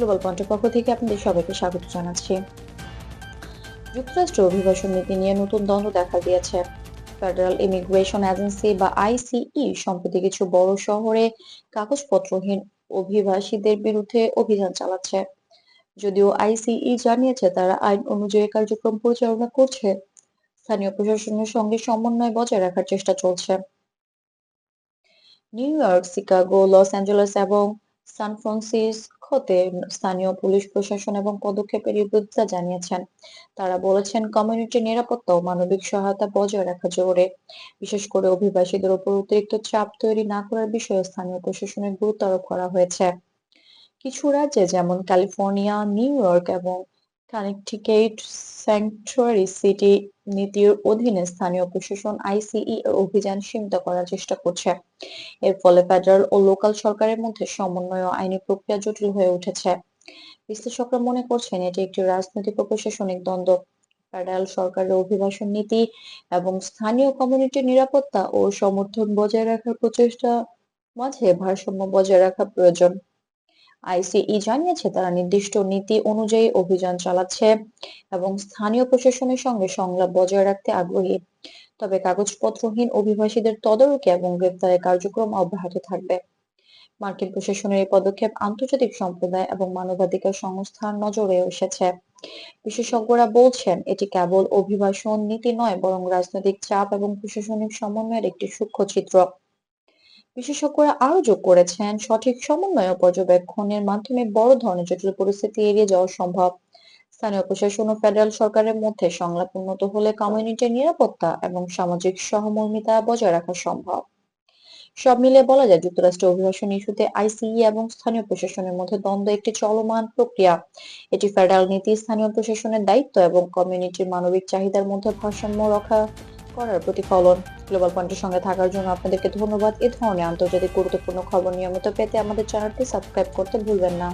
Global পয়েন্টের পক্ষ থেকে আপনাদের সবাইকে স্বাগত জানাচ্ছি। যুক্তরাষ্ট্র অভিবাসন নীতি নিয়ে নতুন দ্বন্দ্ব দেখা দিয়েছে। ফেডারেল ইমিগ্রেশন এজেন্সি বা আইসিই সম্প্রতি কিছু বড় শহরে কাগজপত্রহীন অভিবাসীদের বিরুদ্ধে অভিযান চালাচ্ছে। যদিও আইসিই জানিয়েছে তারা আইন অনুযায়ী কার্যক্রম পরিচালনা করছে, স্থানীয় প্রশাসনের সঙ্গে সমন্বয় বজায় রাখার চেষ্টা চলছে। New York, Chicago, Los Angeles এবং সান ফ্রান্সিসকোতে স্থানীয় পুলিশ প্রশাসন এবং পদক্ষেপের বিরোধিতা জানিয়েছেন। তারা বলেছেন কমিউনিটির নিরাপত্তা ও মানবিক সহায়তা বজায় রাখা জরুরি। বিশেষ করে অভিবাসীদের উপর অতিরিক্ত চাপ তৈরি না করার বিষয়ে স্থানীয় প্রশাসনের গুরুত্ব আরোপ করা হয়েছে। কিছু রাজ্যে যেমন ক্যালিফোর্নিয়া, নিউ ইয়র্ক এবং কানেকটিকেট স্যাংচুয়ারি সিটি নীতির অধীনে স্থানীয় প্রশাসন আইসিই এর অভিযান সীমিত করার চেষ্টা করছে। এর ফলে ফেডারেল ও লোকাল সরকারের মধ্যে সমন্বয় ও আইনি প্রক্রিয়া জটিল হয়ে উঠেছে। বিশ্লেষকরা মনে করছেন এটি একটি রাজনৈতিক ও প্রশাসনিক দ্বন্দ্ব। ফেডারেল সরকারের অভিবাসন নীতি এবং স্থানীয় কমিউনিটির নিরাপত্তা ও সমর্থন বজায় রাখার প্রচেষ্টা মাঝে ভারসাম্য বজায় রাখা প্রয়োজন। আইসিই জানিয়েছে, তারা নির্দিষ্ট নীতি অনুযায়ী অভিযান চালাচ্ছে এবং স্থানীয় প্রশাসনের সঙ্গে সংলাপ বজায় রাখতে আগ্রহী। তবে কাগজপত্রহীন অভিবাসীদের তদারকি এবং গ্রেপ্তারের কার্যক্রম অব্যাহত থাকবে। মার্কিন প্রশাসনের এই পদক্ষেপ আন্তর্জাতিক সম্প্রদায় এবং মানবাধিকার সংস্থার নজরে এসেছে। বিশেষজ্ঞরা বলছেন, এটি কেবল অভিবাসন নীতি নয়, বরং রাজনৈতিক চাপ এবং প্রশাসনিক সমন্বয়ের একটি সূক্ষ্ম চিত্র বিশেষজ্ঞরা আরও যোগ করেছেন, সঠিক সমন্বয় পর্যবেক্ষণের মাধ্যমে বড় ধরনের জটিল পরিস্থিতি এড়িয়ে যাওয়া সম্ভব। স্থানীয় প্রশাসন ও ফেডারেল সরকারের মধ্যে সংলাপ উন্নত হলে কমিউনিটির নিরাপত্তা এবং সামাজিক সহমর্মিতা বজায় রাখা সম্ভব। সব মিলিয়ে বলা যায়, যুক্তরাষ্ট্রের অভিবাসন ইস্যুতে আইসিই এবং স্থানীয় প্রশাসনের মধ্যে দ্বন্দ্ব একটি চলমান প্রক্রিয়া। এটি ফেডারেল নীতি, স্থানীয় প্রশাসনের দায়িত্ব এবং কমিউনিটির মানবিক চাহিদার মধ্যে ভারসাম্য রক্ষা করার প্রতিফলন। গ্লোবাল পয়েন্টের সঙ্গে থাকার জন্য আপনাদেরকে ধন্যবাদ। এ ধরনের আন্তর্জাতিক গুরুত্বপূর্ণ খবর নিয়মিত পেতে আমাদের চ্যানেলটি সাবস্ক্রাইব করতে ভুলবেন না।